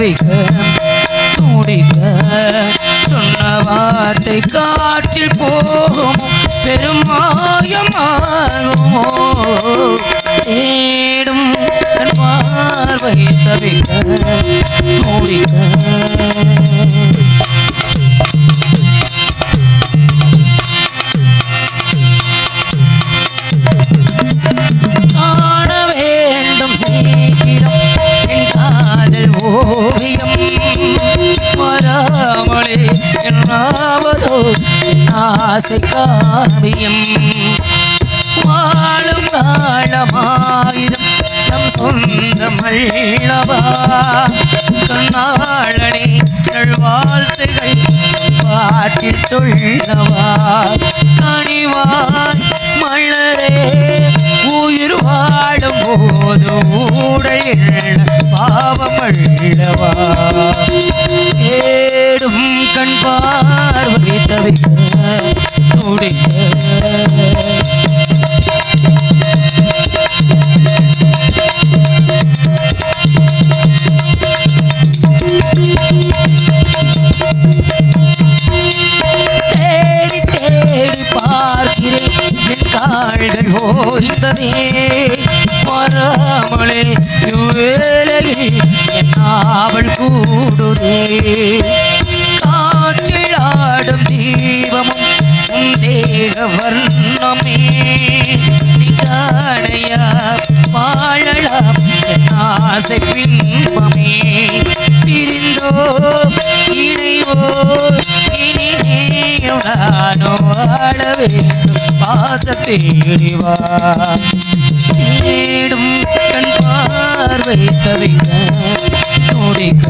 தேடும் தவிக்க துடிக்க சொன்ன வார்த்தை காற்றில் போகும்? பெருமாயமாகுமோ? தேடும் பார்வை தவிக்க துடிக்க ஆசை காவியம் வாழும் காலமாயிரம் நம் சொந்தமல்லவா கண்ணாளனே நல்வாழ்த்துகள் பாட்டில் சொல்லவா? கனிவாய் மலரே உயிர் வாழும் போது ஊடல் பாவம் ஏடும் கண் பார்வை தவிர கால்கள் ஓய்ந்ததே மறாமலே வேலலி என் ஆவல் கூடுதே உன் தேக வாழலாம் ஆசை பின்பமே. பிரிந்தோ இணைவோ இனி நீயுடானோ வாழ வேண்டும். பாச தேடிவா தேடும் கண் பார்வை தவிக்க துடிக்க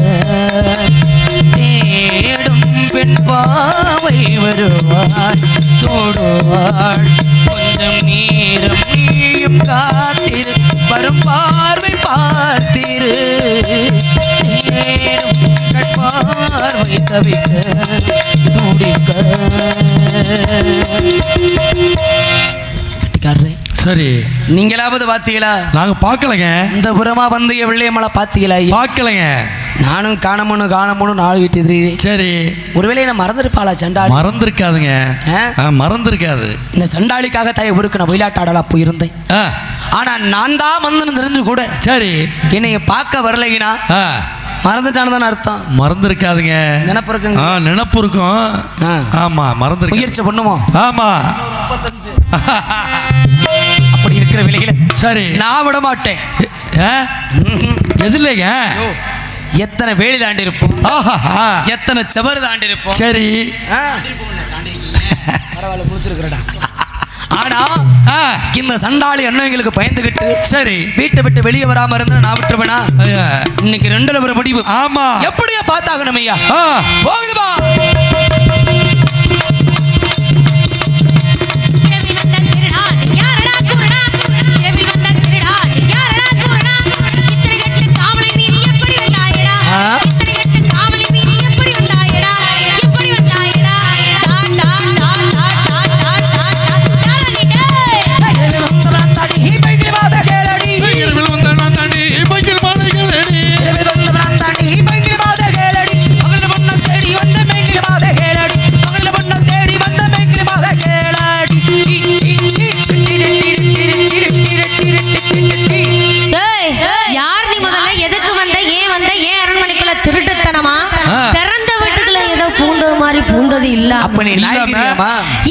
பாவை வருவாள் தோடுவாள். கொஞ்சம் நேரம் நீயும் காத்திரு வரும் பார்வை பார்த்திரு. கண் பார்வை தவிக்க துடிக்க. சரி. நீங்களாவது பார்த்தீங்களா நாங்க பார்க்கலங்க. இந்த புறமா வந்து என் வெள்ளையமலை பார்த்தீங்களா ஐயா? நானும் காணமுன்னு காணமுன்னு நாலு வீட்டு சரி. ஒருவேளை நான் மறந்துருப்பாளா சண்டாளி? மறந்துருக்காதுங்க. மறந்துருக்காது. இந்த சண்டாளிக்காக தாய் ஊருக்கு நான் விளையாட்டாடலாம் போயிருந்தேன். ஆனா நான் தான் வந்து தெரிஞ்சு கூட சரி. என்னைய பார்க்க வரலைனா மறந்துட்டான்னு தானே அர்த்தம். மறந்துருக்காதுங்க. நினப்பு இருக்குங்க. நினப்பு இருக்கும். ஆமா மறந்துருக்கு முயற்சி பண்ணுமோ ஆமா. அப்படி இருக்கிற விலையில சரி. நான் விட மாட்டேன்? எதுலைங்க? எத்தனை வேலி தாண்டி இருப்போம். எத்தனை செவர் தாண்டி இருப்போம் சரி? பரவாயில்ல முடிச்சிருக்கிறடா. ஆனா இந்த சண்டாளி அண்ணவங்களுக்கு பயந்துகிட்டு சரி. வீட்டை விட்டு வெளியே வராம இருந்தா நான் விட்டுருவேனா. இன்னைக்கு ரெண்டுல ஒரு முடிவு. ஆமா. எப்படியா பார்த்தாகணும் ஐயா? போகுதுமா?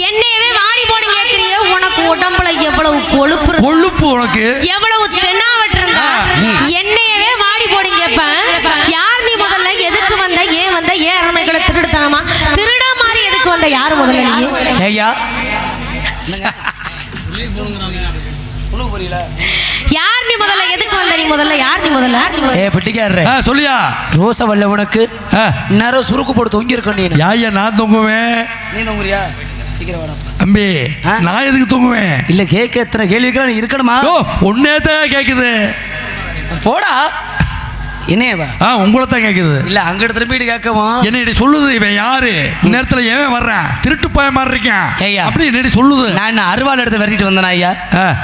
என்னையவே வாடி போடு கேக்குறியே. உனக்கு உடம்புல எவ்வளவு கொழுப்பு கொழுப்பு உனக்கு. எவ்வளவு தென்னாவட்டு இருந்தா என்னையவே வாடி போடு கேப்பேன் யார் நீ முதல்ல? எதுக்கு வந்த? ஏன் வந்த? ஏன் அரண்மனைக்குள்ள திருடுத்தனமா? திருடா மாதிரி எதுக்கு வந்த? யாரு முதல்ல நீ? ஏய்யா. யார் நீ முதல்ல? எதுக்கு வந்த நீ முதல்ல? யார் நீ முதல்ல? ஏ பிட்டிக்காரரே ஆ, சொல்லியா? ரோச வல்ல உனக்கு. ஆ, நேரம் சுருக்கு போட்டு தொங்கி இருக்க நீ. யாய்யா நான் தூங்குவேன். நீ தொங்குறியா? சீக்கிரம் வாடா. தம்பி ஆ? நான் எதுக்கு தூங்குவேன்? இல்ல கேட்க எத்தனை கேள்விக்கெல்லாம் நீ இருக்கணுமா? ஒன்னே தான் கேக்குது. போடா. என்னையவா ஆ உங்களை தான் கேட்குது இல்ல அங்கிட்டு திரும்பிட்டு கேட்கவும் என்னடி சொல்லுது இவன் யாரு? நேரத்தில் ஏன் வர்றேன் திருட்டு பய மாதிரி இருக்கேன். ஐயா. அப்படி என்னடி சொல்லுது? நான் என்ன அருவாள் எடுத்து விரட்டிட்டு வந்தனா ஐயா.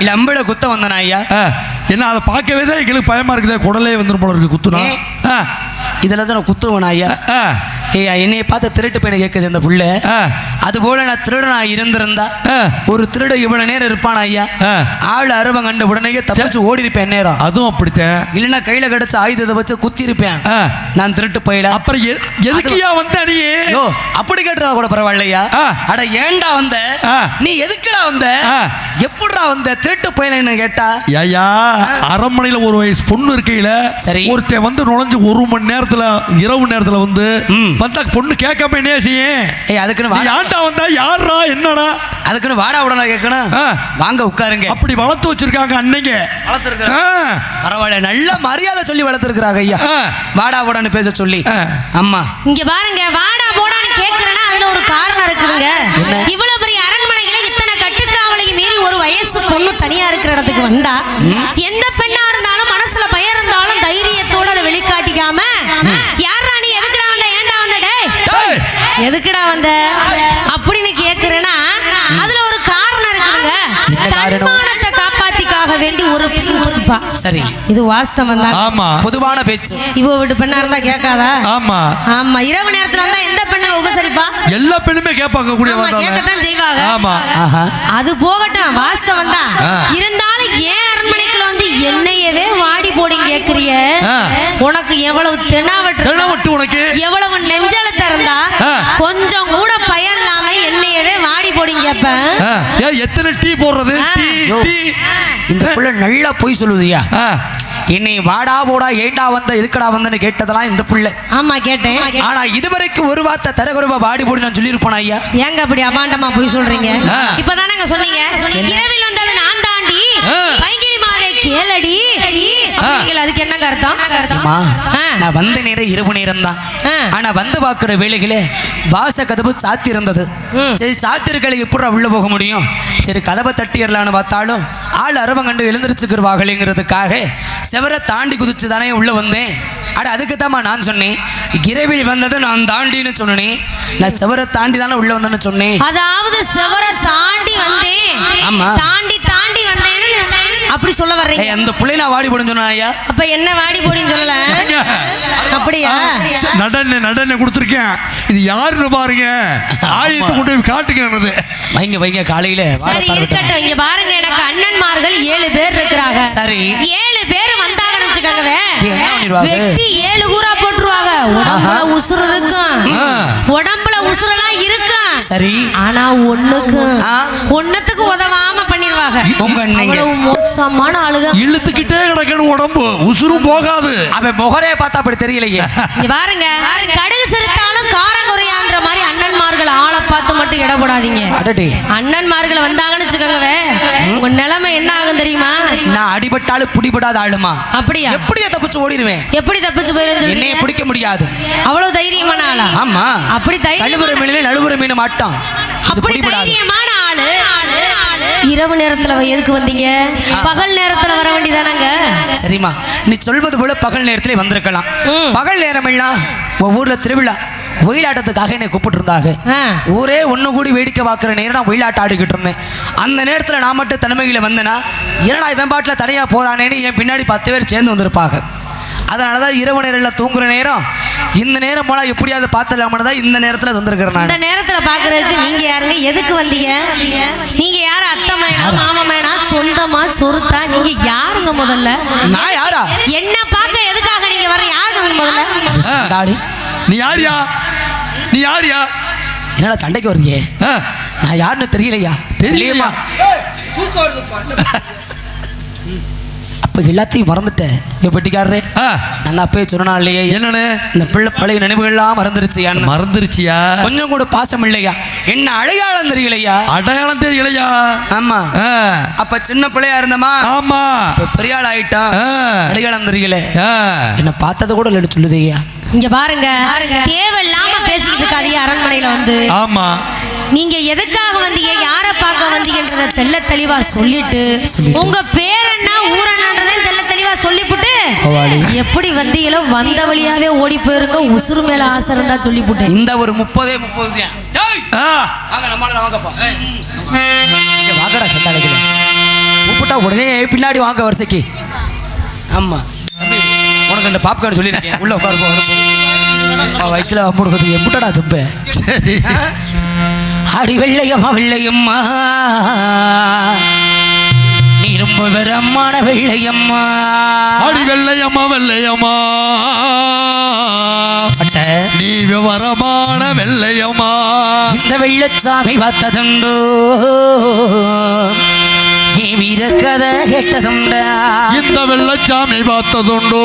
இல்ல அம்பிட குத்த வந்தனா ஐயா? என்ன அதை பார்க்கவே தான் எங்களுக்கு பயமா இருக்குது குடலே வந்துடும் போல இருக்கு குத்துனா? இதுல தான் நான் குத்துவேனா ஐயா? என்னைய பார்த்து திருட்டு பையனை கேட்குது இந்த புள்ள. அது போல நான் திருடனா இருந்திருந்தா. ஒரு திருட இவ்வளவு நேரம் இருப்பானா ஐயா. ஆள் அருவம் கண்ட உடனே தப்பிச்சு ஓடி இருப்பேன் நேரம் அதுவும் அப்படித்தான் இல்லைன்னா கையில கிடைச்ச ஆயுதத்தை வச்சு குத்தி இருப்பேன். நான் திருட்டு போயில அப்புறம் எதுக்குயா வந்த நீ ஐயோ அப்படி கேட்டதா கூட பரவாயில்லையா. அட ஏன்டா வந்த. நீ எதுக்குடா வந்த. எப்படிடா வந்த திருட்டு போயிலன்னு கேட்டா ஐயா அரண்மனையில் ஒரு வயசு பொண்ணு இருக்கையில சரி. ஒருத்தன் வந்து நுழைஞ்சு ஒரு மணி நேரத்துல இரவு நேரத்துல வந்து. வந்தா பொண்ணு கேட்காம என்ன செய்யும் ஏய் அதுக்குன்னு யார்டா வந்தா? யாரா என்னடா? அதுக்குன்னு வாடா உடனே கேட்கணும். வாங்க உட்காருங்க. அப்படி வளர்த்து வச்சிருக்காங்க அன்னைங்க வளர்த்துருக்குற ஆ, பரவாயில்ல நல்ல மரியாதை சொல்லி வளர்த்துருக்குறாங்க ஐயா. வாடா உடனே பேச சொல்லி. அம்மா. இங்க பாருங்க வாடா போடான்னு கேக்குறேன்னா அதுல ஒரு காரணம் இருக்குதுங்க? இவ்வளவு பெரிய அரண்மனையில இத்தனை கட்டுக்காவலையும் மீறி ஒரு வயசு பொண்ணு தனியா இருக்கிற இடத்துக்கு வந்தா எந்த எதுக்குடா வந்த? அப்படின்னு கேக்குறேன்னா அதுல ஒரு காரணம் காரணம்? தன்மானத்தை காப்பாத்திக்காக வேண்டி ஒரு பெண் இருப்பா சரி. இது வாஸ்தவம் தான். ஆமா பொதுவான பேச்சு. இவ வீட்டு பெண்ணா இருந்தா கேட்காதா? ஆமா. ஆமா இரவு நேரத்துல வந்தா எந்த பெண்ணை உபசரிப்பா? எல்லா பெண்ணுமே கேட்பாங்க வந்தாங்க கேட்கத்தான் செய்வாங்க. ஆமா. அது போகட்டும் வாஸ்தவம் தான். இருந்தாலும் வந்து என்னையவே வாடி போடி கேக்குறிய. உனக்கு எவ்வளவு தெனாவட்டு தெனவட்டு உனக்கு? எவ்வளவு நெஞ்சலத்த இருந்தா ஆ. கொஞ்சம் கூட பயன் இல்லாம என்னையவே வாடி போடி கேப்பேன் ஏன் எத்தனை டீ போடுறது. டீ. டீ. இந்த புள்ள நல்லா பொய் சொல்லுதுயா என்னை வாடா போடா ஏண்டா வந்த எதுக்கடா வந்தன்னு கேட்டதெல்லாம் இந்த புள்ள. ஆமா கேட்டேன். ஆனா இதுவரைக்கும் ஒரு வார்த்தை தரகுறவா வாடி போடி நான் சொல்லியிருப்பேன் ஐயா? ஏங்க அப்படி அபாண்டமா போய் சொல்றீங்க. இப்பதானங்க சொன்னீங்க. இரவில் வந்தது நான் தாண்டி அப்படிங்கல அதுக்கு என்னங்க அர்த்தம். நான் வந்த நேரம் இரவு நேரம் தான். ஆனா வந்து பார்க்குற வேலைகளே வாச கதவு சாத்தி இருந்தது. சரி சாத்திருக்களை எப்படி உள்ள போக முடியும்? சரி கதவை தட்டிடலான்னு பார்த்தாலும் ஆள் அரவம் கண்டு எழுந்திரிச்சுக்கிறவாங்களேங்கிறதுக்காக செவரை தாண்டி குதிச்சு தானே உள்ள வந்தேன். அட அதுக்கு நான் சொன்னேன். இரவில் வந்தது நான் தாண்டின்னு சொன்னேன். நான் செவரை தாண்டி தானே உள்ள வந்தேன்னு சொன்னேன். அதாவது செவர தாண்டி வந்தேன். ஆமா. தாண்டி அப்படி சொல்ல வர்றீங்க. அந்த பிள்ளை நான் வாடி போடுன்னு சொன்னேன் ஐயா. அப்ப என்ன வாடி போடின்னு சொல்லல? அப்படியா? நடன நடன கொடுத்துருக்கேன். இது யாருன்னு பாருங்க. ஆயத்தை கொண்டு போய் காட்டுங்க வைங்க வைங்க காலையில சரி. இருக்கட்டும். இங்க பாருங்க எனக்கு அண்ணன்மார்கள் ஏழு பேர் இருக்கிறாங்க. சரி. ஏழு பேர் வந்தாங்கன்னு வச்சுக்கோங்க என்ன பண்ணிடுவாங்க? வெட்டி ஏழு கூறா போட்டுருவாங்க. உடம்புல உசுறு இருக்கும். உடம்புல உசுரெல்லாம் இருக்கும். சரி. ஆனா ஒண்ணுக்கு ஆ. ஒண்ணுத்துக்கு உதவாம பண்ணிடுவாங்க. உங்க அண்ணங்க. அவ்வளவு மோசமான ஆளுக இழுத்துக்கிட்டே கிடக்கணும் உடம்பு. உசுரும் போகாது. அவன் முகரே பார்த்தா அப்படி தெரியலையே. இங்க பாருங்க. கடுகு சிறுத்தாலும் காரம் குறையான்ற மாதிரி அண்ணன்மார்கள் ஆளை பார்த்து மட்டும் இட போடாதீங்க அடடே. அண்ணன்மார்கள் வந்தாங்கன்னு வச்சுக்கோங்க உங்க நிலைமை என்ன ஆகும் தெரியுமா? நான் அடிபட்டாலும் பிடிபடாத ஆளுமா? அப்படியா? எப்படியே தப்பிச்சு ஓடிடுவேன்? எப்படி தப்பிச்சு போயிருந்து என்னைய பிடிக்க முடியாது. அவ்வளவு தைரியமான ஆளா? ஆமா. அப்படி தைரியம் நழுவுற மீன் மாட்டான். அது அப்படி பிடிபடாது. தைரியமான ஆளு. இரவு நேரத்துல எதுக்கு வந்தீங்க? பகல் நேரத்துல வர வேண்டியதானங்க? சரிம்மா. நீ சொல்வது போல பகல் நேரத்திலே வந்திருக்கலாம். பகல் நேரம் எல்லாம் ஊர்ல திருவிழா. ஒயிலாட்டத்துக்காக என்னை கூப்பிட்டு இருந்தாங்க ஆ. ஊரே ஒன்று கூடி வேடிக்கை பார்க்குற நேரம் நான் ஒயிலாட்டம் ஆடிக்கிட்டு இருந்தேன். அந்த நேரத்தில் நான் மட்டும் தலைமையில் வந்தேன்னா என்னடா இவன் பாட்டில் தனியாக போகிறானேன்னு என் பின்னாடி பத்து பேர் சேர்ந்து வந்திருப்பாங்க. அதனால தான் இரவு நேரத்தில் தூங்குற நேரம் இந்த நேரம் போனால் எப்படியாவது பார்த்துலாமனு தான் இந்த நேரத்தில் வந்திருக்கிறேன் நான். இந்த நேரத்துல பாக்குறதுக்கு நீங்க யாருங்க? எதுக்கு வந்தீங்க? நீங்க யாரு அத்தை மயனா மாமா சொந்தமா சொருத்தா? நீங்க யாருங்க முதல்ல? நான் யாரா? என்ன பார்க்க எதுக்காக நீங்க வர யாருங்க முதல்ல? நீ யாரியா? நீ யாரியா? என்னடா சண்டைக்கு வரீங்க ஆ, நான் யாருன்னு தெரியலையா? தெரியலையா? அப்போ எல்லாத்தையும் மறந்துட்டேன். என் பெட்டிக்காரரே. ஆ, நான் அப்பயே சொன்னா இல்லையே? என்னன்னு இந்த பிள்ளை பழைய நினைவுகள்லாம் மறந்துருச்சு யான்னு மறந்துருச்சியா? கொஞ்சம் கூட பாசம் இல்லையா? என்ன அடையாளம் தெரியலையா? அடையாளம் தெரியலையா? ஆமா. அப்ப சின்ன பிள்ளையா இருந்தமா? ஆமா. இப்ப பெரிய ஆள் ஆயிட்டான் அடையாளம் தெரியல. என்ன பார்த்தது கூட இல்லைன்னு சொல்லுதையா? இங்க பாருங்க. தேவையில்லாம பேசிக்கிட்டு இருக்காதீங்க அரண்மனையில வந்து? ஆமா. நீங்க எதுக்காக வந்தீங்க யாரை பார்க்க வந்தீங்கன்றத தெள்ள தெளிவா சொல்லிட்டு உங்க பேர் என்ன ஊர் என்னன்றதையும் தெள்ள தெளிவா சொல்லிப்புட்டு. எப்படி வந்தீங்களோ வந்த வழியாவே ஓடி போயிருங்க. உசுறு மேல ஆசை இருந்தா சொல்லிப்புட்டு. இந்த ஒரு முப்பதே முப்பது தான். டேய், ஆ, வாங்க நம்மளால வாங்கப்பா இங்க வாங்கடா சட்டாளைக்குள்ள உப்புட்டா உடனே பின்னாடி வாங்க வரிசைக்கு. ஆமா. உனக்கு இந்த பாப்கார்ன் சொல்லியிருக்கேன். உள்ள உட்காரு போ. வயிற்றுல அம்முடுக்கிறது எப்புட்டடா துப்ப சரி. அடி வெள்ளையம்மா வெள்ளையம்மா. நீ ரொம்ப வெறமான வெள்ளையம்மா. அடி வெள்ளையம்மா வெள்ளையம்மா. நீ விவரமான வெள்ளையம்மா. இந்த வெள்ளச்சாமி பார்த்ததுண்டோ நீ வீர கதை கேட்டதுண்டா. இந்த வெள்ளச்சாமி பார்த்ததுண்டோ?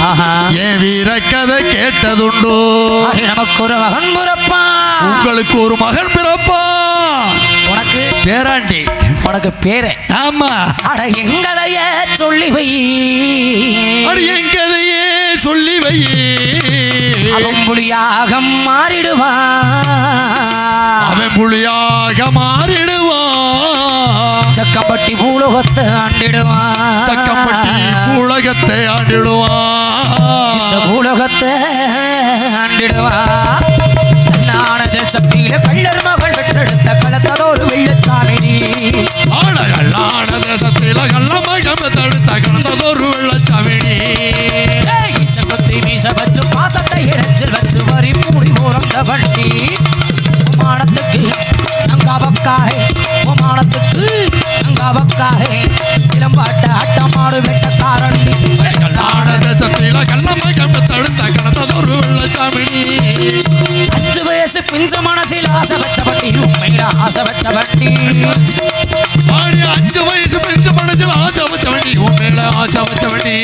ஆஹா. என் வீரக்கதை கேட்டதுண்டோ? அடி நமக்கு ஒரு மகன் பிறப்பா உங்களுக்கு ஒரு மகன் பிறப்பா உனக்கு பேராண்டி. உனக்கு பேரு. ஆமா. அட எங்களைய சொல்லி வை. அடி என் கதையே சொல்லி வை. அவன் புலியாக மாறிடுவான் அவன் புலியாக மாறிடுவான் சக்கப்பட்டி பூலோகத்தை ஆண்டிடுவான் சக்கப்பட்டி உலகத்தை ஆண்டிடுவான் இந்த பூலோகத்தை ஆண்டிடுவான் தன்னானது சக்தியில கள்ளர் மகள் பெற்றெடுத்த கலத்ததோரு வெள்ளச்சாமி நீ. ஆழகல்லான தேசத்தில கள்ளமகம் தடுத்த கலந்ததொரு வெள்ளச்சாமினி ஓரந்த வண்டி உமானத்துக்கு அங்காவக்காய் உமானத்துக்கு அங்காவக்காய் சிலம்பாட்ட அட்டமாடு வெட்டக்காரன். அஞ்சு வயசு பிஞ்ச மனசில் ஆசை வச்ச வண்டி உண்மையில ஆசை வச்ச வண்டி அஞ்சு வயசு பெஞ்ச மனசில் ஆசை வச்ச வண்டி உன் மேல ஆசை வச்ச வண்டி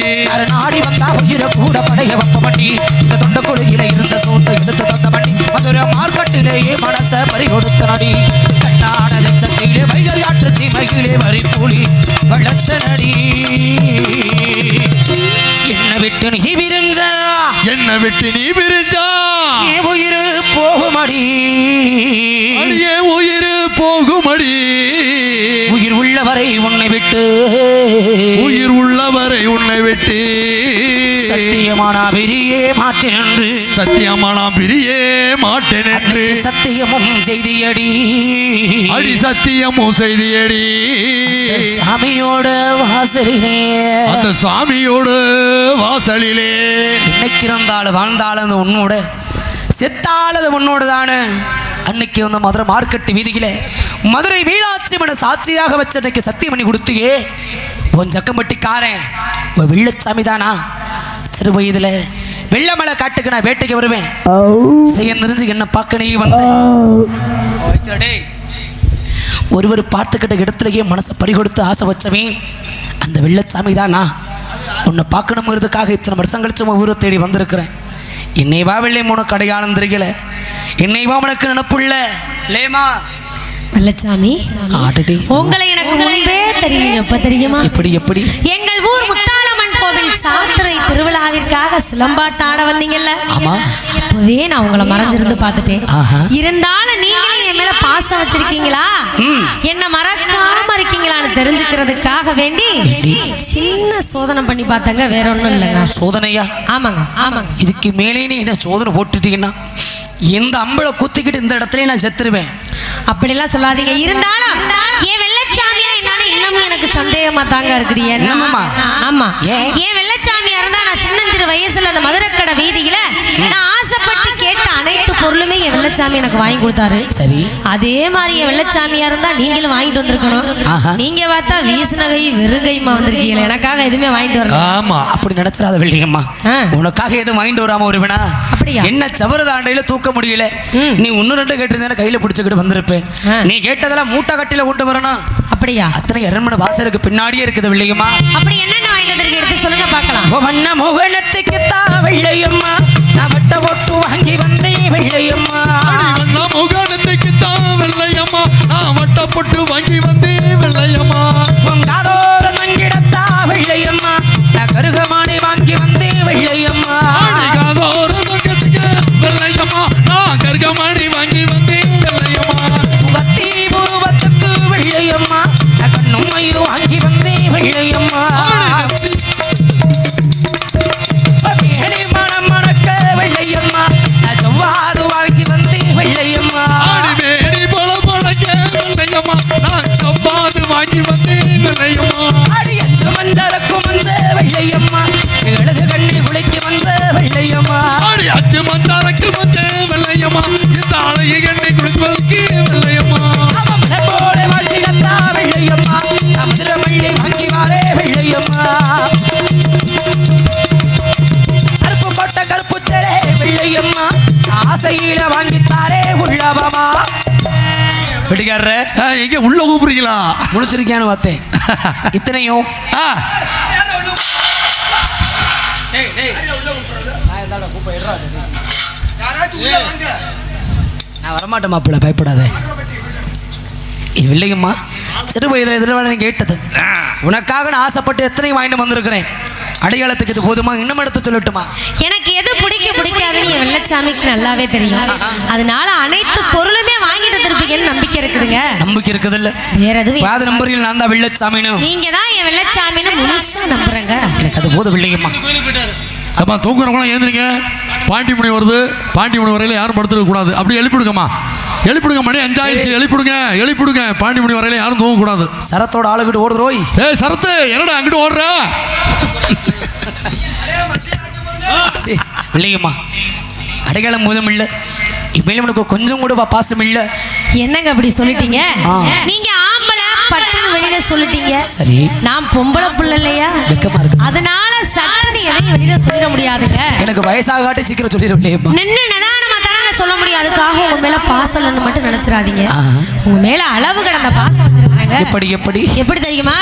நாடி வந்தா உயிரை கூட படைய வைப்ப வண்டி இந்த தொண்ட குழுகில இருந்த சோத்தை எடுத்து தந்த மனச பறி கொடுத்த நடி கண்ணான லட்சத்திலே வைகையாற்று தீமையிலே வரி கூலி வளர்த்த நடி என்ன விட்டு நீ விரிஞ்ச? என்ன விட்டு நீ பிரிஞ்சா ஏ உயிர் போகுமடி. அடியே உயிர் போகுமடி. உயிர் உள்ளவரை உன்னை விட்டு. உயிர் உள்ளவரை உன்னை விட்டு. சத்தியமான விரியே மாற்றி நின்று. சத்தியமா நான் பிரியே மாட்டேன் என்று. சத்தியமும் செய்தியடி. அடி சத்தியமும் செய்தியடி. சாமியோட வாசலிலே. அந்த சாமியோடு வாசலிலே. இன்னைக்கு இருந்தாலும் வாழ்ந்தாலும் அந்த உன்னோட. செத்தாலது உன்னோட தானே. அன்னைக்கு வந்து மதுரை மார்க்கெட்டு வீதியில மதுரை மீனாட்சி மன சாட்சியாக வச்ச அன்னைக்கு சத்தியம் பண்ணி கொடுத்தியே. உன் ஜக்கம்பட்டிக்காரன் உன் வெள்ளச்சாமி தானா சிறு வயதுல வெள்ளமலை காட்டுக்கு நான் வேட்டைக்கு வருவேன். செய்ய தெரிஞ்சு என்ன பார்க்க நீ வந்த டேய். ஒருவர் பார்த்துக்கிட்ட இடத்துலயே மனசை பறி கொடுத்து ஆசை வச்சவன் அந்த வெள்ளச்சாமி தானா உன்னை பார்க்கணுங்கிறதுக்காக இத்தனை வருஷம் கழிச்சு உன் ஊரை தேடி வந்திருக்கிறேன். என்னை வா வெள்ளை மூணு கடையாளம் தெரியல. என்னை வா உனக்கு நினப்புள்ள. லேமா. வெள்ளச்சாமி உங்களை எனக்கு முன்பே தெரியும். எப்ப தெரியுமா? எப்படி எப்படி? எங்கள் ஊர் முத்தாளம்மன் கோவில் சாத்திரை திருவிழாவிற்காக சிலம்பாட்டம் ஆட வந்தீங்கல்ல? ஆமா. அப்பவே நான் உங்களை மறைஞ்சிருந்து பார்த்துட்டேன். இருந்தாலும் நீங்களும் என் மேல பாசம் வச்சிருக்கீங்களா. என்ன மறக்காம இருக்கீங்களான்னு தெரிஞ்சுக்கிறதுக்காக வேண்டி சின்ன சோதனை பண்ணி பார்த்தாங்க வேற ஒண்ணும் இல்லைங்க. சோதனையா? ஆமாங்க ஆமாங்க. இதுக்கு மேலே நீ என்ன சோதனை போட்டுட்டீங்கன்னா இந்த அம்பளை குத்திக்கிட்டு இந்த இடத்துல நான் செத்துருவேன். அப்படிலாம் சொல்லாதீங்க. இருந்தாலும் ஏன் இன்னமும் எனக்கு சந்தேகமா தாங்க இருக்குது? ஆமா ஏன்? வெள்ளச்சாமியா இருந்தா நான் சின்னஞ்சிறு வயசுல அந்த மதுரைக்கடை வீதியில நான் பொருளுமே என் வெள்ளச்சாமி எனக்கு வாங்கி கொடுத்தாரு. சரி. அதே மாதிரி என் வெள்ளச்சாமியா இருந்தா நீங்களும் வாங்கிட்டு வந்திருக்கணும். நீங்க பார்த்தா வீசுனகை வெறுங்கைமா வந்திருக்கீங்களே. எனக்காக எதுவுமே வாங்கிட்டு வரல. ஆமா அப்படி நினைச்சிடாத வெள்ளியம்மா. ஆ. உனக்காக எதுவும் வாங்கிட்டு வராம வருவேனா? அப்படியா? என்ன சவர தாண்டையில தூக்க முடியல. நீ ஒன்னு ரெண்டு கேட்டிருந்தா கையில பிடிச்சுக்கிட்டு வந்திருப்பேன். நீ கேட்டதெல்லாம் மூட்டை கட்டில கொண்டு வரணும். அப்படியா? அத்தனை அரண்மனை வாசலுக்கு பின்னாடியே இருக்குது வெள்ளியம்மா. அப்படி என்னென்ன வாங்கிட்டு வந்திருக்க எடுத்து சொல்லுங்க பார்க்கலாம். வண்ண முகனத்துக்கு தா வெள்ளையம்மா நான் வட்ட ஒட்டு வாங்கி வந்தேன் வெள்ளையம்மா. முகாணத்துக்கு தான் வெள்ளையம்மா. நான் வட்டப்பட்டு வாங்கி வந்தேன் வெள்ளையம்மா. உங்காதோர நங்கிடத்தா வெள்ளையம்மா. ஆ, எங்க உள்ள கூப்பிடுறீங்களா? முடிச்சிருக்கியான்னு பார்த்தேன். இத்தனையும் ஆ, நான் வரமாட்டேன் மாப்பிள்ள. பயப்படாத. இது இல்லையம்மா சிறு வயதில் எதிர்வாளன் கேட்டது. உனக்காக நான் ஆசைப்பட்டு எத்தனை வாங்கிட்டு வந்திருக்கிறேன். அடையாளத்துக்கு இது போதுமா? இன்னும் எடுத்து சொல்லட்டுமா? எனக்கு எது பிடிக்க பிடிக்காதுன்னு என் வெள்ளச்சாமிக்கு நல்லாவே தெரியும். அதனால அனைத்து பொருளுமே வாங்கிட்டு வந்திருப்பீங்கன்னு நம்பிக்கை இருக்குதுங்க. நம்பிக்கை இருக்குதில்ல. வேற எதுவும் பாத நம்பரில் நான் தான் வெள்ளச்சாமின்னு. நீங்க தான் என் வெள்ளச்சாமின்னு முழுசா நம்புறேங்க. எனக்கு அது போதும் இல்லையம்மா அம்மா தூங்குறவங்களாம் ஏந்திரிங்க பாண்டி மணி வருது. பாண்டி மணி வரையில யாரும் படுத்துருக்க கூடாது. அப்படி எழுப்பிடுங்கம்மா. எழுப்பிடுங்க மணி அஞ்சாயிடுச்சு. எழுப்பிடுங்க எழுப்பிடுங்க. பாண்டி மணி வரையில யாரும் தூங்கக்கூடாது. சரத்தோட ஆளுகிட்டு ஓடுறோய் ஏய் சரத்து என்னடா அங்கிட்டு ஓடுற? இல்லையம்மா அடையாளம் போதும் இல்லை இனிமேலும் உனக்கு கொஞ்சம் கூட பாசம் இல்லை என்னங்க அப்படி சொல்லிட்டீங்க. நீங்க ஆம்பளை பட்டுன்னு வெளியில சொல்லிட்டீங்க. சரி. நான் பொம்பளை புள்ள இல்லையா? வெக்கமா இருக்கு அதனால சட்டன்னு எதையும் வெளியில சொல்லிட முடியாதுங்க. எனக்கு வயசாக காட்டி சீக்கிரம் சொல்லிடும் இல்லையம்மா நின்று நிதானமா தானங்க சொல்ல முடியும். அதுக்காக உங்க மேல பாசம் இல்லைன்னு மட்டும் நினைச்சிடாதீங்க. உங்க மேல அளவு கடந்த பாசம் வச்சிருக்காங்க எப்படி எப்படி? எப்படி தெரியுமா?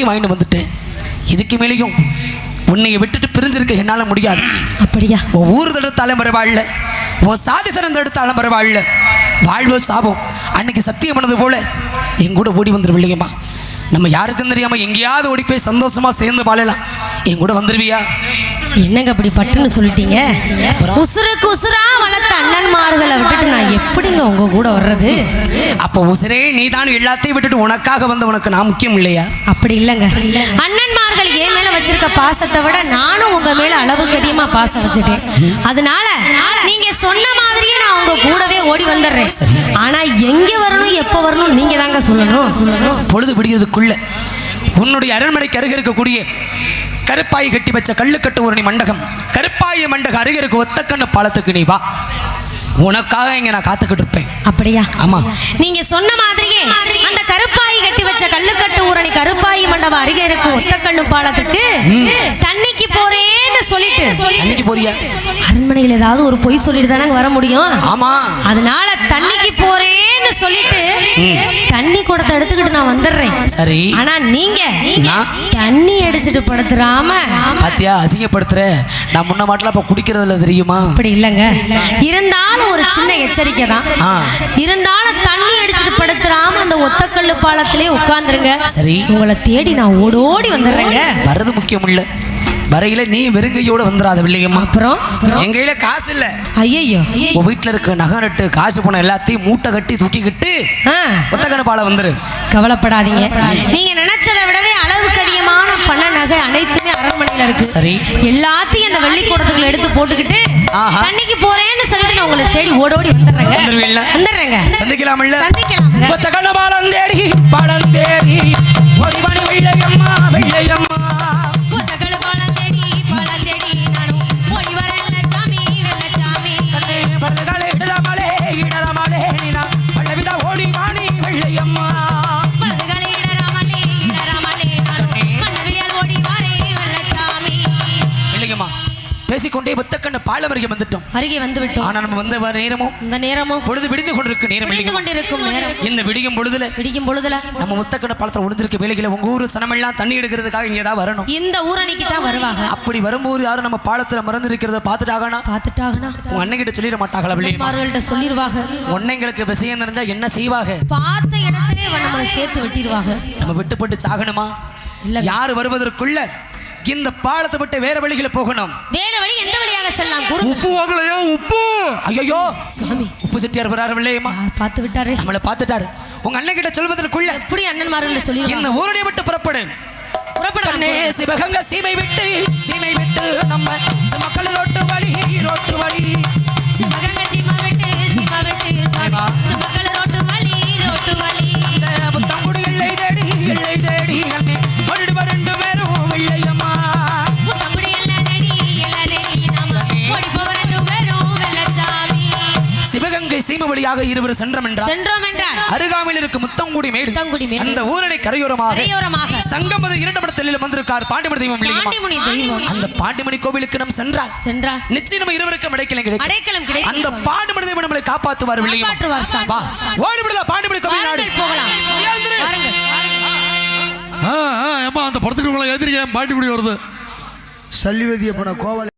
அத்தனையும் வாங்கிட்டு வந்துட்டேன். இதுக்கு மேலேயும் உன்னைய விட்டுட்டு பிரிஞ்சிருக்க என்னால் முடியாது. அப்படியா? உன் ஊர் தடுத்தாலும் பரவாயில்ல. உன் சாதி சனம் தடுத்தாலும் பரவாயில்ல. வாழ்வோ சாபம். அன்னைக்கு சத்தியம் பண்ணது போல என் கூட ஓடி வந்துருவில்லைங்கம்மா நம்ம யாருக்கும் தெரியாம எங்கேயாவது ஓடி போய் சந்தோஷமா சேர்ந்து வாழலாம். என் கூட வந்துருவியா? என்னங்க அப்படி பட்டுன்னு சொல்லிட்டீங்க? உசுருக்கு உசுரா வளர்த்த அண்ணன்மார்களை விட்டுட்டு நான் எப்படிங்க உங்க கூட வர்றது? அப்போ உசிரே நீ தான் எல்லாத்தையும் விட்டுட்டு உனக்காக வந்த உனக்கு நான் முக்கியம் இல்லையா? அப்படி இல்லைங்க. அண்ணன்மார்கள் என் மேல வச்சிருக்க பாசத்தை விட நானும் உங்க மேல அளவுக்கு அதிகமா பாசம் வச்சுட்டேன். அதனால நீங்க சொன்ன மாதிரியே நான் உங்க கூடவே ஓடி வந்துடுறேன். ஆனா எங்க வரணும் எப்ப வரணும் நீங்க தாங்க சொல்லணும். சொல்லணும் பொழுது விடியதுக்குள்ள உன்னுடைய அரண்மனைக்கு அருகே இருக்கக்கூடிய கருப்பாய் கட்டி வச்ச கல்லுக்கட்டு ஒரு நீ மண்டகம். கருப்பாய மண்டகம் அருகே இருக்க ஒத்தக்கண்ணு பாலத்துக்கு நீ வா. உனக்காக இங்க நான் காத்துக்கிட்டு இருப்பேன். அப்படியா? ஆமா. நீங்க சொன்ன மாதிரியே அந்த கருப்பாயி கட்டி வச்ச கல்லுக்கட்டு மண்டபம் அருகே இருக்கும் ஒத்தக்கண்ணு பாலத்துக்கு தண்ணிக்கு போறேன்னு சொல்லிட்டு. அன்னைக்கு போறியா? அரண்மனையில் ஏதாவது ஒரு பொய் சொல்லிட்டு தானே வர முடியும். ஆமா. அதனால தண்ணிக்கு போறேன்னு சொல்லிட்டு தண்ணி குடத்தை எடுத்துக்கிட்டு நான் வந்துடுறேன். சரி. ஆனா நீங்க நான்? தண்ணி அடிச்சிட்டு படுத்துறாம பாத்தியா அசிங்கப்படுத்துற. நான் முன்ன மாட்டல அப்ப குடிக்கிறதுல தெரியுமா? அப்படி இல்லைங்க. இருந்தாலும் ஒரு சின்ன எச்சரிக்கை தான். இருந்தாலும் தண்ணி அடிச்சிட்டு படுத்துறாம அந்த ஒத்தக்கல்லு பாலத்திலே உட்கார்ந்துருங்க. சரி. உங்களை தேடி நான் ஓடோடி வந்துடுறேங்க. வர்றது முக்கியம் இல்ல வரையில நீ வெறுங்கையோட வந்துடாத வில்லையம்மா. அப்புறம்? என் கையில காசு இல்ல. ஐயோ உன் வீட்டுல இருக்க நகரட்டு காசு பணம் எல்லாத்தையும் மூட்டை கட்டி தூக்கிக்கிட்டு ஒத்தக்கண்ணு பாலம் வந்துரு. கவலைப்படாதீங்க. நீங்க நினைச்சதை விடவே அளவுக்கு அதிகமான பண நகை அனைத்துமே அரண்மனையில இருக்கு. சரி. எல்லாத்தையும் அந்த வெள்ளி கூடத்துக்குள்ள எடுத்து போட்டுக்கிட்டு. தண்ணிக்கு போறேன்னு சொல்லிட்டு நான் உங்களை தேடி ஓடோடி வந்துடுறேங்க? வந்துடுறேங்க. சந்திக்கலாம்ல சந்திக்கலாங்க. ஒத்தக்கண்ணு பாலம் தேடி பாலம் தேடி ஒடிமணி வெள்ளையம்மா வெள்ளையம்மா. அருகே வந்து விட்டோம் ஆனா நம்ம வந்த நேரமும் இந்த நேரமும் பொழுது விடிந்து கொண்டிருக்கு நேரம் விடிந்து கொண்டிருக்கும் நேரம். இந்த விடியும் பொழுதுல? விடிக்கும் பொழுதுல? நம்ம முத்தக்கண்ண பாலத்தில் ஒளிஞ்சிருக்க வேலைகளை உங்க ஊர் சனமெல்லாம் தண்ணி எடுக்கிறதுக்காக இங்கே தான் வரணும். இந்த ஊரணிக்கு தான் வருவாங்க. அப்படி வரும்போது யாரும் நம்ம பாலத்துல மறந்து இருக்கிறத பார்த்துட்டாங்கன்னா? பார்த்துட்டாங்கன்னா? உங்க அண்ணன் கிட்ட சொல்லிட மாட்டாங்களா பிள்ளைமா மார்கள்ட்ட சொல்லிடுவாங்க ஒன்னைங்களுக்கு விஷயம் தெரிஞ்சா என்ன செய்வாங்க பார்த்த இடத்திலே நம்மளை சேர்த்து வெட்டிடுவாங்க. நம்ம விட்டுப்பட்டு சாகணுமா? இல்ல. யார் வருவதற்குள்ள இந்த பாலத்தை விட்டு வேற வழிகளை போகணும். வேற வழி எந்த வழியாக செல்லலாம்? உப்பு வாங்கலையா? உப்பு! ஐயோ சுவாமி. உப்பு செட்டியார் வராரு இல்லையம்மா பார்த்து விட்டாரு? நம்மளை பார்த்துட்டாரு. உங்க அண்ணன் கிட்ட சொல்வதற்குள்ள எப்படி அண்ணன்மார்கள் சொல்லிடுவாங்க இந்த ஊருடைய விட்டு புறப்படு. கண்ணே புறப்படலாம் சிவகங்க சீமை விட்டு சீமை விட்டு நம்ம மக்கள் ரோட்டு வழி ரோட்டு வழி. வழியாக இருவர் சென்றம் என்றார் சென்றோம் என்றார் அருகாமையில் இருக்கும் முத்தங்குடி மேடு. அந்த ஊரடை கரையோரமாக சங்கமது இரண்டு படத்தில் வந்திருக்கார் பாண்டிமணி தெய்வம் அந்த பாண்டிமணி கோவிலுக்கு நாம் சென்றால் சென்றார் நிச்சயம் இருவருக்கும் அடைக்கலம் கிடைக்கும். அந்த பாண்டிமணி தெய்வம் நம்மளை காப்பாற்றுவார். வா ஓடி விடல பாண்டிமணி கோவில் நாடு. போகலாம். ஏம்மா அந்த படத்துக்கு ஏந்திரிக்க பாட்டி முடி வருது. சல்லிவதிய பண கோவலை